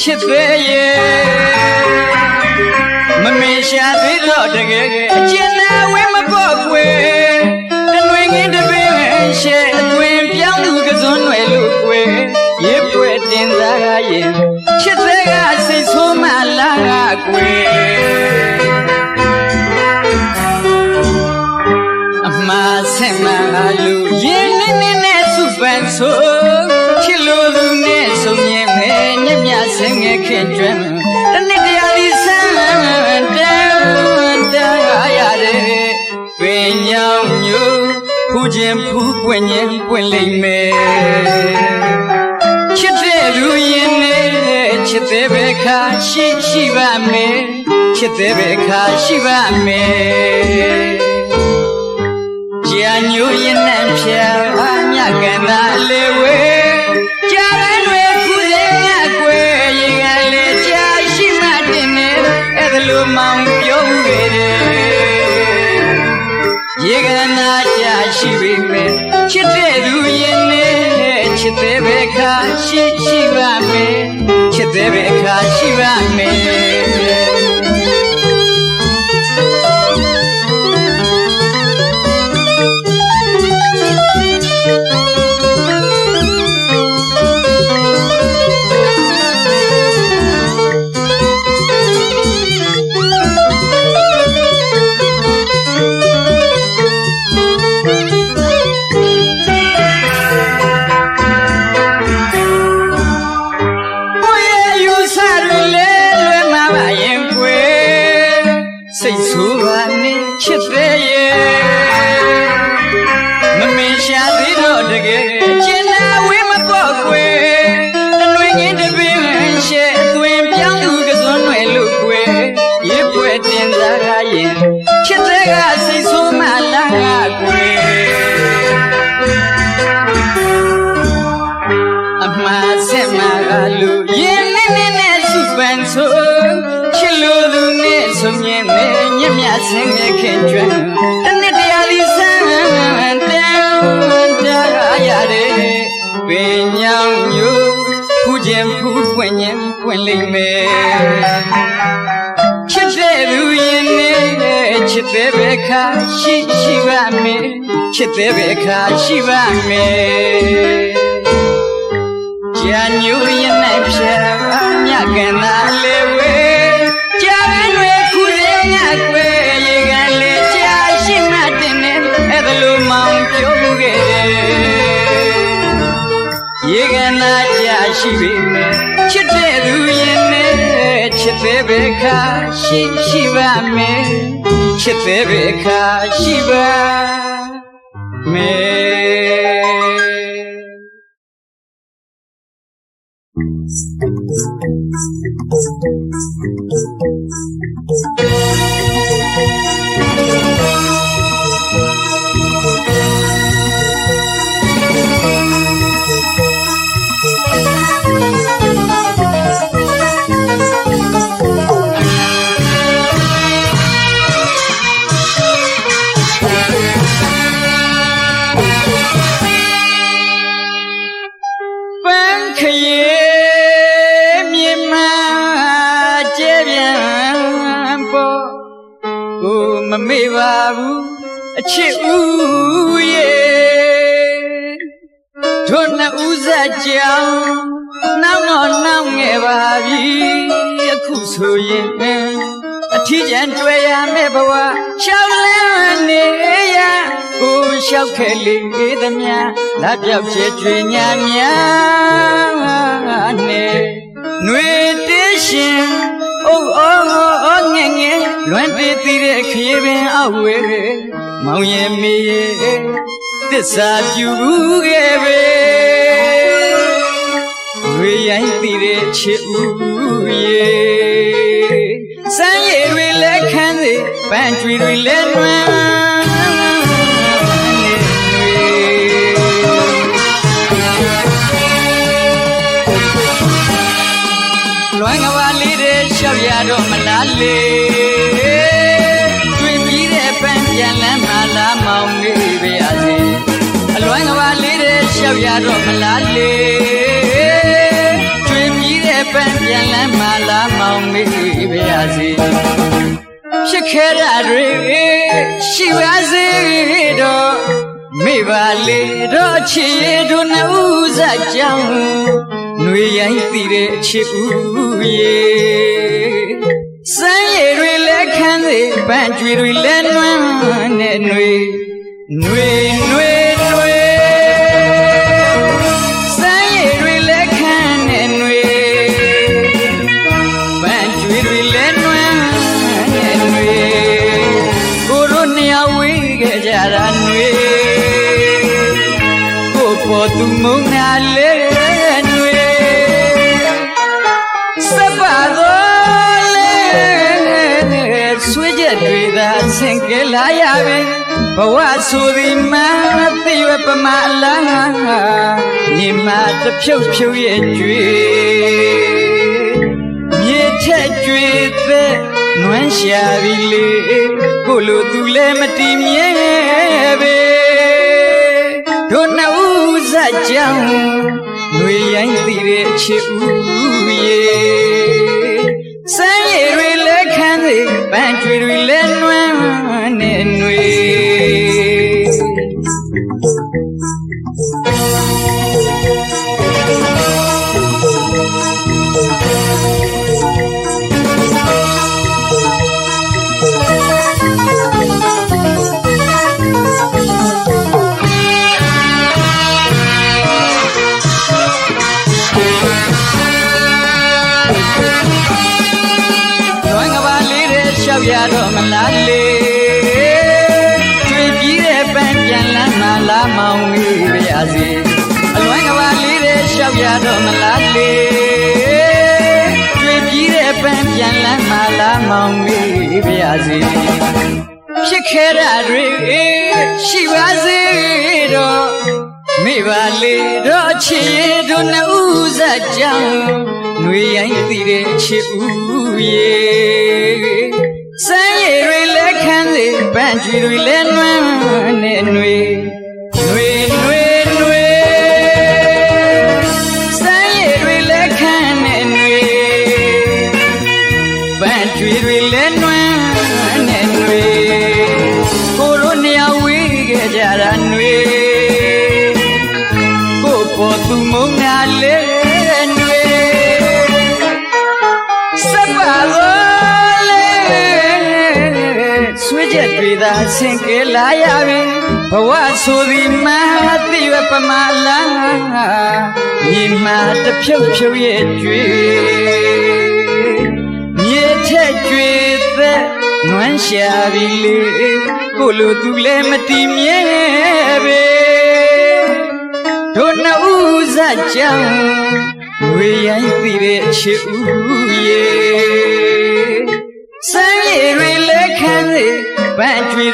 ချစ်သေးရဲ့မမင်းရှာသေးတော့တကယ်အကျဉ်းနာဝင်းမပေါ့ကွယ်တနွေငင်းတပင်ရှဲအသွင်ပြောင်းလူကစွန်းွယ်လို့ကွယ်ရေပွက်တင်စားရရင်ချစ်သေးကစိတ်ဆိုးမှလာကွယ်အမှားဆက်မှလူရင်နေနေနဲ့စုပန်ဆို ဆင်းငယ်ခင်ကျွမ်းတနေ့တရားဒီဆန်းတန်းတန်းရတယ်ပင်ညောင်မျိုးဖူးခြင်းဖူးပွင့်ခြင်းပွင့်လိမ့်မယ်ချစ်တဲ့လူရင်နဲ့ချစ်တဲ့ဘက်ခါရှိရှိပါမယ်ချစ်တဲ့ဘက်ခါရှိပါမယ်ကြာညိုရင်နှံဖြာမြကန်သာလေဝဲ မောင်ပြောခဲ့တယ်ရေကနာကြာရှိပေမဲ့ချစ်တဲ့သူရင်နဲ့ချစ်တဲ့ဘက်ခါရှိရှိပါမယ်ချစ်တဲ့ဘက်ခါရှိပါမယ် ဆက်မှာကလူရင်နဲ့နဲ့နဲ့စုပန်ဆိုချစ်လို့သူနဲ့ဆုံမြင်နဲ့ညမြဆင်းရဲခင်ကျွမ်းတနေ့တရားလီဆန်းတန်းတရားရတယ်ပင်ညောင်ညိုဖူးခြင်းဖူးပွင့်ခြင်းပွင့်လိမ့်မယ်ချစ်တဲ့သူရင်နဲ့ချစ်တဲ့ဘက်ခါရှိရှိပါမယ်ချစ်တဲ့ဘက်ခါရှိပါမယ် ကြာညူရင်နဲ့ဖြာမြကန်သာလေဝဲကြာရွယ်ခုစေငါကွယ်ရေကန်လေကြာရှိမှတင်နေအဲ့ဒါလိုမောင်ပြောမှုခဲ့တယ်ရေကန်သာကြာရှိပြီမဲ့ချစ်တဲ့သူရင်နဲ့ချစ်တဲ့ဘက်ခါရှိရှိပါမယ်ချစ်တဲ့ဘက်ခါရှိပါမယ် ပ မမေ့ပါဘူးအချစ်ဦးရဲ့တို့နှစ်ဦးဆက်ကြောင်နောက်တော့နောက်ငယ်ပါပြီအခုဆိုရင်အထီးကျန်တွေ့ရမယ့်ဘဝရှောက်လန်းနေရကိုရှောက်ခဲ့လေသမျှလက်ပြောက်ချေကျွေညာများနဲ့ လွမ်းတေးတည်တဲ့ခရီးပင်အောက်ဝဲမောင်ရင်မေရဲ့သစ္စာပြုခဲ့ပဲဝေရိုင်းတည်တဲ့ချစ်ဦးရေစမ်းရည်တွေလည်းခန်းစေပန်းကြွေတွေလည်းနွမ်းနေတွေလွမ်းကဘာလေးတွေရှောက်ရတော့မလားလေ ရှောက်ရတော့မလားလေကျွေးပြီးတဲ့ပန်းပြ ပြန်လန်းမာလာမောင်မေးပါရစေဖြစ်ခဲ့တာတွေရှိပါစေတော့မိပါလေတော့ချစ်ရတို့နှုတ်ဆက်ကြောင်းຫນွေရိုင်းတည်တဲ့ချစ်ဦးရေစမ်းရည်တွေလက်ခံစေပန်းကြွေတွေလက်နွမ်းနဲ့ຫນွေຫນွေຫນွေ ပေါ်သူမုန်းနာလေຫນွေစပ်ပါတော့လေဆွေးချက်တွေသာဆင်ကဲလာရပြီဘဝဆိုဒီမှာသိရပမလားညီမတစ်ဖြုတ်ဖြုတ်ရဲ့ကြွေမြေထက်ကြွေသက်နွမ်းရှာပြီလေကိုလိုသူလည်းမတည်မြဲပဲ စကြောင်းຫນွေရိုင်းတည်တဲ့ချစ်ဦး တော့မလားလေတွေ့ပြီးတဲ့ပန်းပြန်လန်းမလားမောင်လေးပါရစေအလွမ်းကပါလေးတဲ့ရှောက်ရတော့မလားလေတွေ့ပြီးတဲ့ပန်းပြန်လန်းမလားမောင်လေးပါရစေဖြစ်ခဲ့တာတွေရှိပါစေတော့မိပါလေတော့ချစ်ရတို့နှစ်ဦးစကြောင်းຫນွေရိုင်းတည်တဲ့ချစ်ဦးရေ ပန့်ချွေတွေလဲနှွမ်းနဲ့အနွေနှွေနှွေနှွေစမ်းရည်တွေလဲခန့်နဲ့အနွေပန့်ချွေတွေလဲနှွမ်းနဲ့အနွေကိုတို့နှစ်ယောက်ဝေးခဲ့ကြတာနှွေကိုပေါ်သူမုံငါလဲ တွေသာဆင်ကဲလာရပြီဘဝဆိုဒီမှာသိရပမလားညီမတစ်ဖြုတ်ဖြုတ်ရဲ့ကြွေမြေထက်ကြွေသက်နွမ်းရှာပြီလေကိုလိုသူလည်းမတည်မြဲပဲတို့နှစ်ဦးစကြောင်းဝေရိုင်းသိတဲ့ချစ်ဦးရေစမ်းရည်တွေလက်ခံစေ ပန်းကြွေ